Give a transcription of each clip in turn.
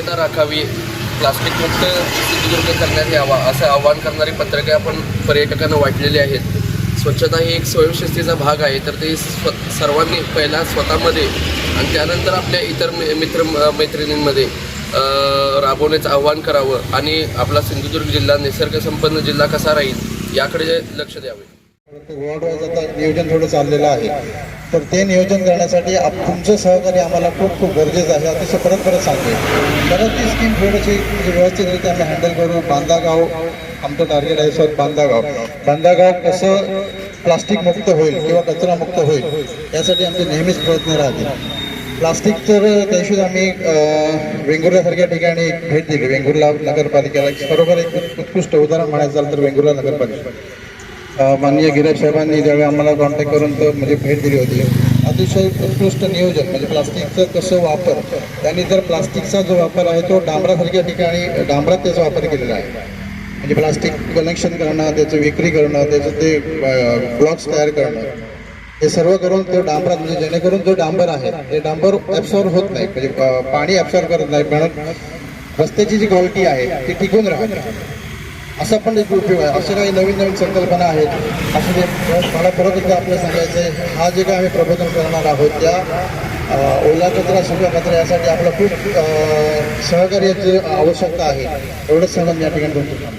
स्वच्छता राखावी प्लास्टिक मुक्त सिंधुदुर्ग करण्यात यावा असं आवाहन करणारी पत्रके आपण पर्यटकांना वाटलेली आहेत. स्वच्छता ही एक स्वयंशिस्तीचा भाग आहे तर ते स्व सर्वांनी पहिला स्वतःमध्ये आणि त्यानंतर आपल्या इतर मित्र मैत्रिणींमध्ये राबवण्याचं आवाहन करावं आणि आपला सिंधुदुर्ग जिल्हा निसर्गसंपन्न जिल्हा कसा राहील याकडे लक्ष द्यावे. वाईज आता नियोजन थोडं चाललेलं आहे. तर ते नियोजन करण्यासाठी आप तुमचं सहकार्य आम्हाला खूप खूप गरजेचं आहे. अतिशय परत परत सांगते परत ती स्कीम थोडीशी व्यवस्थितरित्या आम्ही हँडल करू बांधागाव आमचं टार्गेट आहे सर बांधागाव. बांधागाव कसं प्लास्टिक मुक्त होईल किंवा कचरा मुक्त होईल यासाठी आमचे नेहमीच प्रयत्न राहतील. प्लास्टिक तर त्यादिवशीच आम्ही वेंगुर्ल्यासारख्या ठिकाणी भेट दिली. वेंगुर्ला नगरपालिकेला खरोखर बरोबर एक उत्कृष्ट उदाहरण म्हणायचं झालं तर वेंगुर्ला नगरपालिका माननीय गिरीश साहेबांनी ज्यावेळी आम्हाला कॉन्टॅक्ट करून तो म्हणजे भेट दिली होती अतिशय उत्कृष्ट नियोजन म्हणजे प्लास्टिकचं कसं वापर त्यांनी जर प्लास्टिकचा जो वापर आहे तो डांबरासारख्या ठिकाणी डांबरात त्याचा वापर केलेला आहे. म्हणजे प्लास्टिक कलेक्शन करणं त्याचं विक्री करणं त्याचं ते ब्लॉक्स तयार करणं हे सर्व करून तो डांबरात म्हणजे जेणेकरून जो डांबर आहे ते डांबर ॲब्सॉर्ब होत नाही म्हणजे पाणी ॲब्सॉर्ब करत नाही म्हणून रस्त्याची जी क्वालिटी आहे ती टिकून राहते असा पण एक उपयोग आहे. अशा काही नवीन नवीन संकल्पना आहेत. असं जे मला परत एकदा आपल्याला सांगायचं आहे हा जे काय आम्ही प्रबोधन करणार आहोत त्या ओला कचरा सुका कचरा यासाठी आपलं खूप सहकार्याची आवश्यकता आहे. एवढंच सांगून या ठिकाणी तुमचं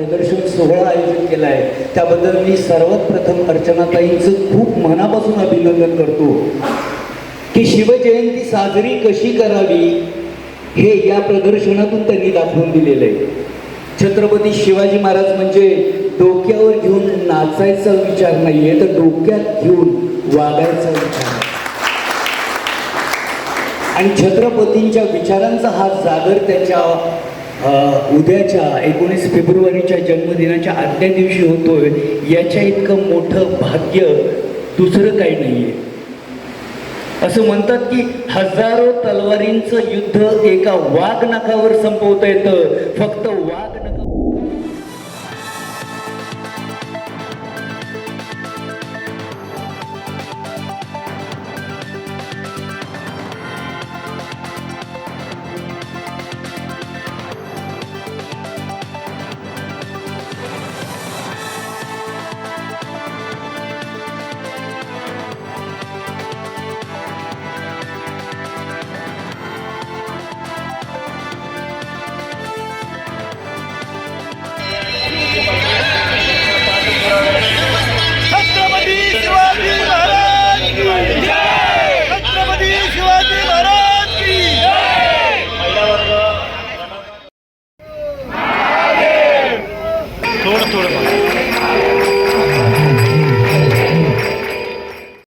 प्रदर्शन सोहळा आयोजित केला आहे त्याबद्दल मी सर्वात प्रथम अर्चनाताईंचं खूप मनापासून अभिनंदन करतो. की शिवजयंती साजरी कशी करावी हे या प्रदर्शनातून त्यांनी दाखवून दिलेलं आहे. छत्रपती शिवाजी महाराज म्हणजे डोक्यावर घेऊन नाचायचा विचार नाहीये तर डोक्यात घेऊन वागायचा विचार आणि छत्रपतींच्या विचारांचा हा जागर त्याच्या उद्याच्या एकोणीस फेब्रुवारीच्या जन्मदिनाच्या आदल्या दिवशी होतोय याच्या इतकं मोठं भाग्य दुसरं काही नाहीये. असं म्हणतात की हजारो तलवारींचं युद्ध एका वाघ नाकावर संपवता येतं. फक्त वाघ